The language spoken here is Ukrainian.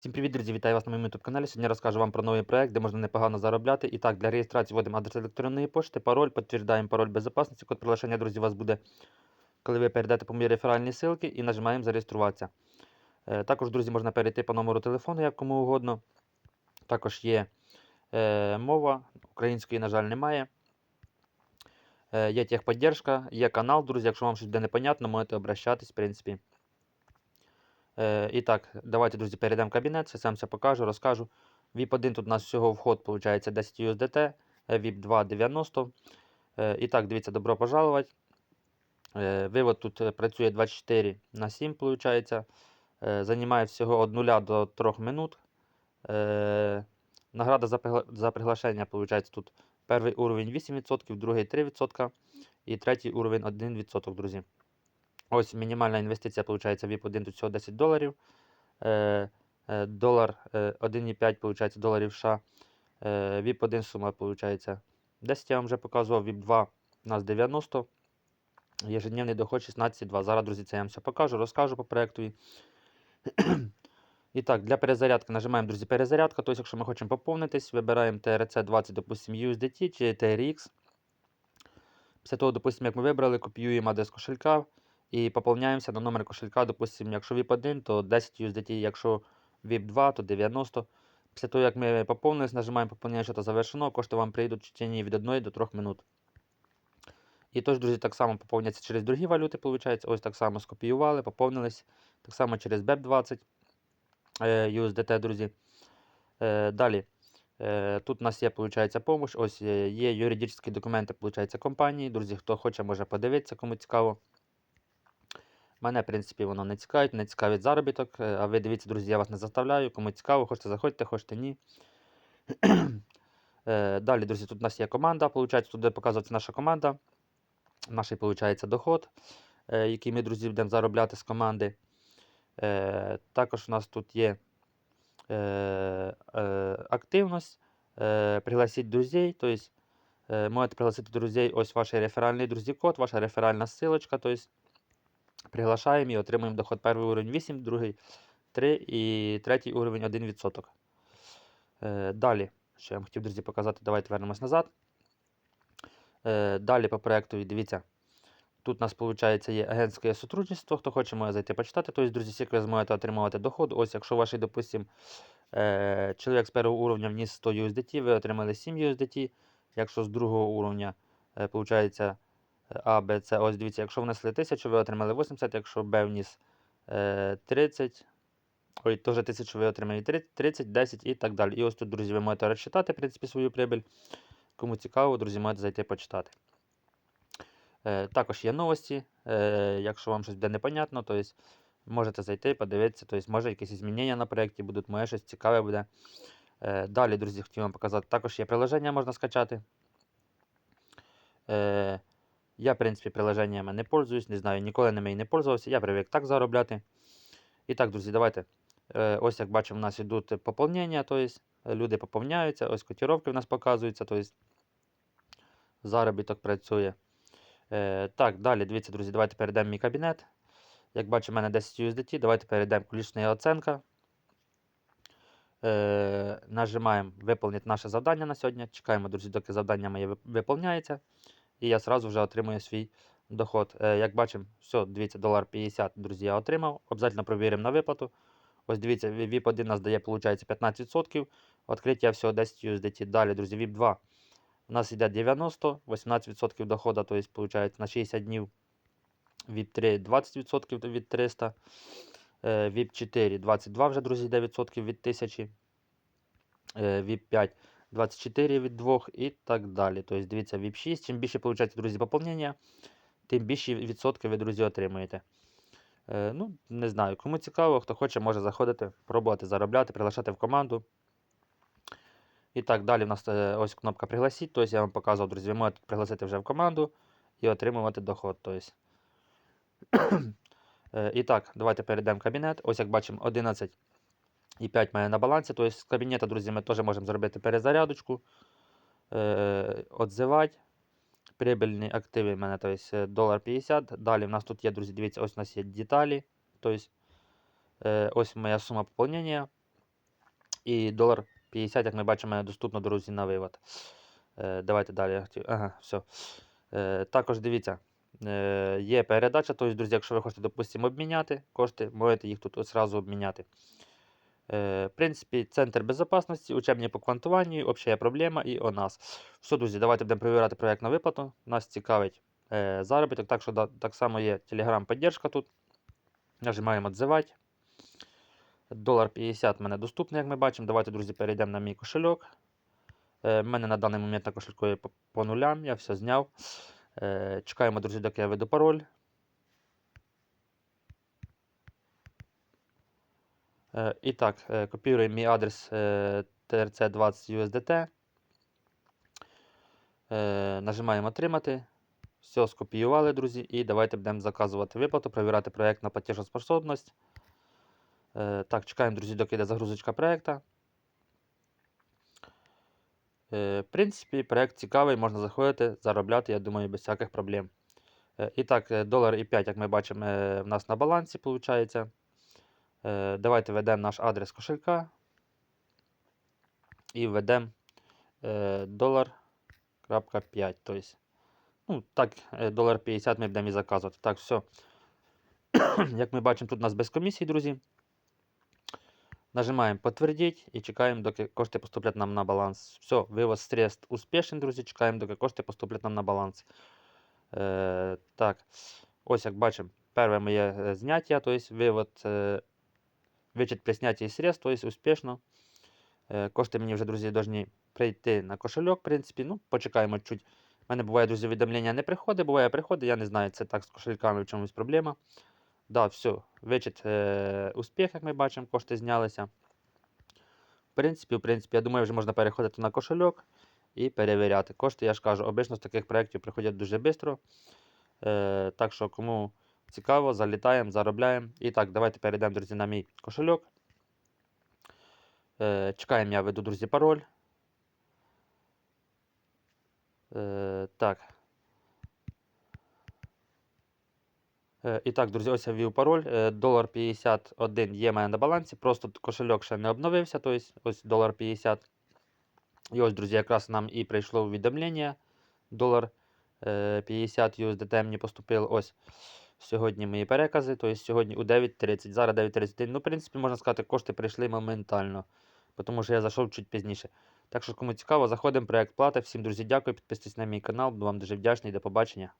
Всім привіт, друзі! Вітаю вас на моєму YouTube каналі. Сьогодні розкажу вам про новий проект, де можна непогано заробляти. І так, для реєстрації вводимо адрес електронної пошти, пароль, підтверджуємо пароль безпечності. Код приглашення, друзі, у вас буде, коли ви перейдете по моїй реферальній ссылці і нажимаємо зареєструватися. Е, також, друзі, можна перейти по номеру телефону, як кому угодно. Також є е, мова, української, на жаль, немає. Е, є техподдержка, є канал, друзі. Якщо вам щось буде непонятно, можете обращатись, в принципі. Е, і так, давайте, друзі, перейдемо в кабінет, все сам все покажу, розкажу. VIP1 тут у нас всього вход, виходить, 10 USDT, VIP2 90. Е, і так, дивіться, добро пожаловать. Е, вивод тут е, працює 24 на 7, виходить. Займає всього від 0 до 3 минут. Награда за, за приглашення, виходить, тут перший уровень 8%, другий 3% і третій уровень 1%, друзі. Ось мінімальна інвестиція, виходить, VIP1 тут всього 10 доларів. Е, е, долар е, 1,5, виходить, доларів США. Е, VIP1 сума, виходить, 10 я вам вже показував, VIP2 у нас 90. Ежедневний доход 16,2. Зараз, друзі, це я вам все покажу, розкажу по проекту. І так, для перезарядки нажимаємо, друзі, перезарядка. Тобто, якщо ми хочемо поповнитись, вибираємо TRC 20, допустим, USDT чи TRX. Після того, допустим, як ми вибрали, копіюємо адрес кошелька і поповняємося на номер кошелька. Допустим, якщо VIP1, то 10 USDT, якщо VIP2, то 90. Після того, як ми поповнились, нажимаємо поповнення що завершено, кошти вам прийдуть в течение від 1 до 3 минут. І тож, друзі, так само поповняться через другі валюти, виходить. Ось так само скопіювали, поповнились. Так само через BEP20 е, USDT, друзі. Е, Далі. Е, Тут у нас є, виходить, помощь. Ось е, є юридичні документи, виходить, компанії. Друзі, хто хоче, може подивитися, кому цікаво. Мене, в принципі, воно не цікавить, не цікавить заробіток. е, А ви дивіться, друзі, я вас не заставляю. Кому цікаво, хочете заходьте, хочете ні. Е, Далі, друзі, тут у нас є команда. Виходить, тут буде показуватися наша команда. Наш, виходить, доход, е, який ми, друзі, будемо заробляти з команди. Також у нас тут є активність. Пригласіть друзей. Тобто, можете пригласити друзей. Ось ваш реферальний друзі код, ваша реферальна ссылочка. Тобто, приглашаємо і отримуємо доход. Перший уровень 8, другий 3 і третій уровень 1%. Е, далі, що я вам хотів, друзі, показати, давайте вернемось назад. Е, далі по проекту, дивіться, тут у нас, виходить, є агентське сотрудничество. Хто хоче, може зайти почитати. Тобто, друзі, скільки ви зможете отримувати доход. Ось, якщо ваш, допустим, е, чоловік з першого уровня вніс 100 USDT, ви отримали 7 USDT. Якщо з другого уровня, е, виходить, А, Б, С, ось дивіться, якщо внесли 1000, ви отримали 80, якщо Б вніс е, 30, ой, теж 1000 ви отримали 30, 30, 10 і так далі. І ось тут, друзі, ви можете розчитати, в принципі, свою прибіль. Кому цікаво, друзі, можете зайти почитати. Е, також є новості. Е, якщо вам щось буде непонятно, то можете зайти, подивитися, то може якісь змінення на проєкті будуть, може щось цікаве буде. Е, далі, друзі, хотів вам показати. Також є приложення, можна скачати. Е, я, в принципі, приложеннями не пользуюсь, не знаю, ніколи ними і не пользувався. Я привик так заробляти. І так, друзі, давайте. Е, ось як бачимо, у нас йдуть поповнення, то есть, люди поповняються, ось котировки в нас показуються, то есть, заробіток працює. Е, так, далі, дивіться, друзі, давайте перейдемо в мій кабінет. Як бачимо, в мене 10 USDT. Давайте перейдемо ключна оцінка. Е, нажимаємо виповнити наше завдання на сьогодні. Чекаємо, друзі, доки завдання моє виповняється. І я сразу вже отримую свій доход. Е, як бачимо, все, дивіться, долар 50, друзі, я отримав. Обов'язково провіримо на виплату. Ось дивіться, VIP1 нас дає, виходить, 15%. Відкриття всього 10 USDT. Далі, друзі, VIP2 у нас йде 90, 18% доходу, то есть, на 60 днів. VIP3 20% від 300. е, VIP4 22 вже, друзі, 9% від 1000. е, VIP5 24 від 2 і так далі. Тобто, дивіться, VIP6. Чим більше, виходить, друзі, поповнення, тим більші відсотки ви, друзі, отримуєте. Е, Ну, не знаю, кому цікаво, хто хоче, може заходити, пробувати заробляти, приглашати в команду. І так, далі у нас е, ось кнопка пригласіть. Тобто я вам показував, друзі, ви можете пригласити вже в команду і отримувати доход. Тобто. Е, І так, давайте перейдемо в кабінет. Ось як бачимо, 11,5 має на балансі. Тобто з кабінету, друзі, ми теж можемо зробити перезарядочку, е, отзивати. Прибильні активи в мене тобто, долар 50. Далі в нас тут є, друзі, дивіться, ось у нас є деталі. Тобто, е, ось моя сума поповнення. І долар 50, як ми бачимо, доступно друзі на вивод. Е, давайте далі. Ага, все. Е, також дивіться, е, є передача. Тобто, друзі, якщо ви хочете, допустимо, обміняти кошти, можете їх тут одразу обміняти. Е, в принципі, центр безпечності, учебні по квантуванню, общая проблема і о нас. Все, друзі, давайте будемо перевіряти проєкт на виплату. Нас цікавить е, заробіток, так що так само є телеграм-поддержка тут. Нажимаємо «Отзивати». Долар 50 в мене доступний, як ми бачимо. Давайте, друзі, перейдемо на мій кошельок. Е, в мене на даний момент на кошельку є по, нулям, я все зняв. Е, чекаємо, друзі, доки я веду пароль. І так, е, копіруємо мій адрес е, TRC20 USDT. Е, нажимаємо отримати. Все скопіювали, друзі. І давайте будемо заказувати виплату, перевіряти проєкт на платежоспособність. Е, так, чекаємо, друзі, доки йде загрузочка проєкта. Е, в принципі, проєкт цікавий, можна заходити, заробляти, я думаю, без всяких проблем. Е, і так, е, долар і 5, як ми бачимо, е, в нас на балансі виходить. Е, давайте введемо наш адрес кошелька і введемо е, долар крапка 5. Тобто, ну, так, е, долар 50 ми будемо і заказувати. Так, все. Як ми бачимо, тут у нас без комісії, друзі. Нажимаємо підтвердити і чекаємо, доки кошти поступлять нам на баланс. Все, вивод средств успішний, друзі. Чекаємо, доки кошти поступлять нам на баланс. Е, так, ось як бачимо, перше моє е, зняття, тобто вивод, вичет при снятті средств, тобто успішно. Е, кошти мені вже, друзі, повинні прийти на кошельок, в принципі. Ну, почекаємо чуть. У мене буває, друзі, увідомлення не приходить, буває приходить, я не знаю, це так з кошельками в чомусь проблема. Да, все, вичет е, успіх, як ми бачимо, кошти знялися. В принципі, в принципі, я думаю, вже можна переходити на кошельок і перевіряти. Кошти, я ж кажу, обично з таких проєктів приходять дуже швидко. Е, так що, кому цікаво, залітаємо, заробляємо. І так, давайте перейдемо, друзі, на мій кошельок. Е, чекаємо, я веду, друзі, пароль. Е, так. Е, І так, друзі, ось я ввів пароль. Е, Долар 51 є мене на балансі. Просто кошельок ще не обновився. Тобто ось долар 50. І ось, друзі, якраз нам і прийшло увідомлення. Долар е, 50 USDT мені поступило. Ось сьогодні мої перекази. Тобто сьогодні у 9.30. Зараз 9.31. Ну, в принципі, можна сказати, кошти прийшли моментально. Тому що я зайшов чуть пізніше. Так що, кому цікаво, заходимо, проект плати. Всім, друзі, дякую. Підписуйтесь на мій канал. Буду вам дуже вдячний. До побачення.